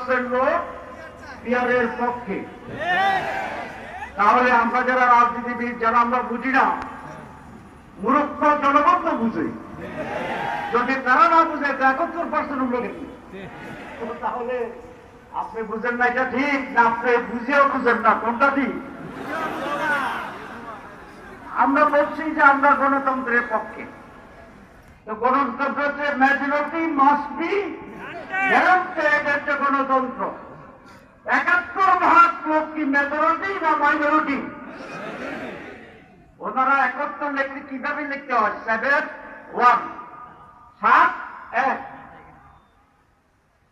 Percent লোক পিয়ারের পক্ষে। তাহলে আমরা যারা রাজনীতিবিদ, যারা আমরা বুঝি না মূর্খ জনগণ তো বুঝে। যদি তারা না বুঝে, তো একাত্তর পার্সেন্ট লোক কি? তো তাহলে আপনি বুঝেন না এটা ঠিক, না আপনি বুঝেও বুঝেন না, কোনটা ঠিক? আমরা বলছি যে আমরা গণতন্ত্রের পক্ষে। তো গণতন্ত্র হচ্ছে মেজরিটি মাস্ট বি হচ্ছে গণতন্ত্র একাত্তর ভাগ লোক কি মেজরিটি না মাইনরিটি? ওনারা একাত্তর লিখতে কীভাবে লিখতে হয়? সেভেন, ওয়ান, সাত, এক।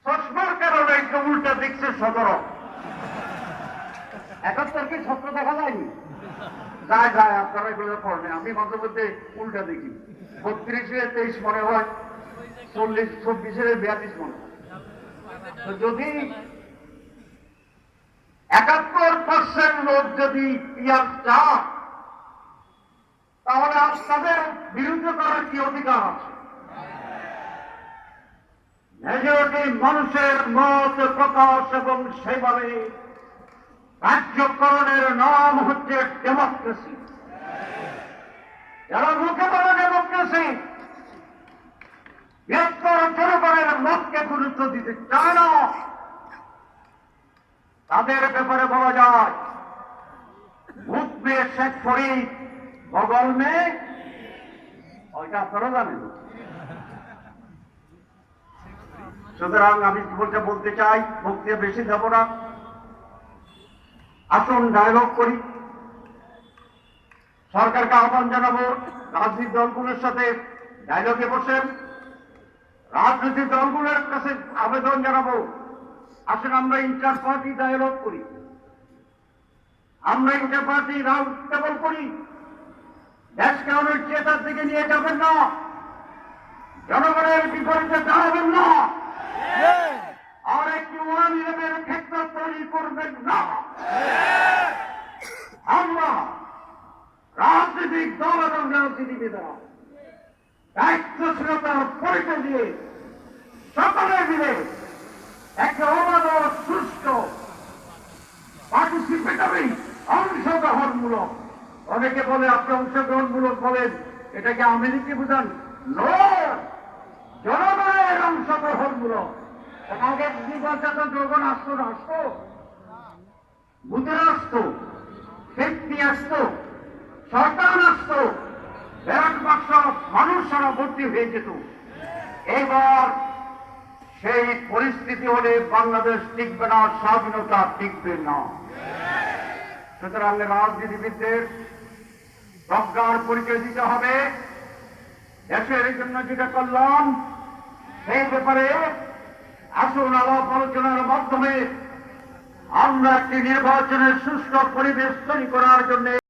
চশমার কারণে একটু উল্টা দেখছে সতেরো। একাত্তর কি সত্য দেখা যায়নি? যায় যায়, আপনারা এগুলো পড়বেন আমি মাঝে মধ্যে উল্টা দেখি। বত্রিশে তেইশ মনে হয়, চল্লিশ, চব্বিশের বিয়াল্লিশ মনে হয়। যদি একাত্তর পার্সেন্ট লোক যদি তাহলে আজ তাদের বিরুদ্ধে করার কি অধিকার আছে? মেজরিটি মানুষের মত প্রকাশ এবং সেভাবে রাজ্যকরণের নাম হচ্ছে ডেমোক্রেসি যারা মুখে বলে ডেমোক্রেসি বৃহত্তর জনগণের মতকে গুরুত্ব দিতে চায় না, তাদের ব্যাপারে বলা যায় মুখ মেয়ে শেখ ফরিদ বগল মেয়ে, ওইটা আপনারা জানেন। সুতরাং আমি বলতে বলতে চাই বক্তৃতা বেশি দেব না। আসুন ডায়লগ করি। সরকারকে আহ্বান জানাব, রাজনৈতিক দলগুলোর সাথে ডায়লগে বসেন। রাজনৈতিক দলগুলোর কাছে আবেদন জানাব। আসলে আমরা ইন্টার পার্টি ডায়লগ করি। আমরা ইন্টার পার্টি রাউন্ড টেবল করি। দেশকে অনিশ্চয়তার দিকে নিয়ে যাবেন না। জনগণের বিপরীতে দাঁড়াবেন না। আর একটি ওয়ান ইলেভেন ক্ষেত্র তৈরি করবেন না। আমরা রাজনৈতিক দল এবং রাজনীতিবিদরা। দায়িত্বশীলতার পরিচয় দিয়ে সকলে মিলে একটা অবাধ সুস্থ অংশগ্রহণমূলক, অনেকে বলে আপনি অংশগ্রহণমূলক বলেন, এটাকে আমেরিকে বুঝান? জনগণের অংশগ্রহণমূলক। আগে নির্বাচন যখন আসতো আসতো বুথের আসতো ব্যক্তি আসতো মানুষ ভর্তি হয়ে যেত এবার সেই পরিস্থিতি হলে বাংলাদেশ টিকবে না, স্বাধীনতা টিকবে না। সুতরাং রাজনীতিবিদদের প্রজ্ঞার পরিচয় দিতে হবে। দেশের জন্য যেটা করলাম, সেই ব্যাপারে আসুন আলাপ আলোচনার মাধ্যমে আমরা একটি নির্বাচনের সুস্থ পরিবেশ তৈরি করার জন্য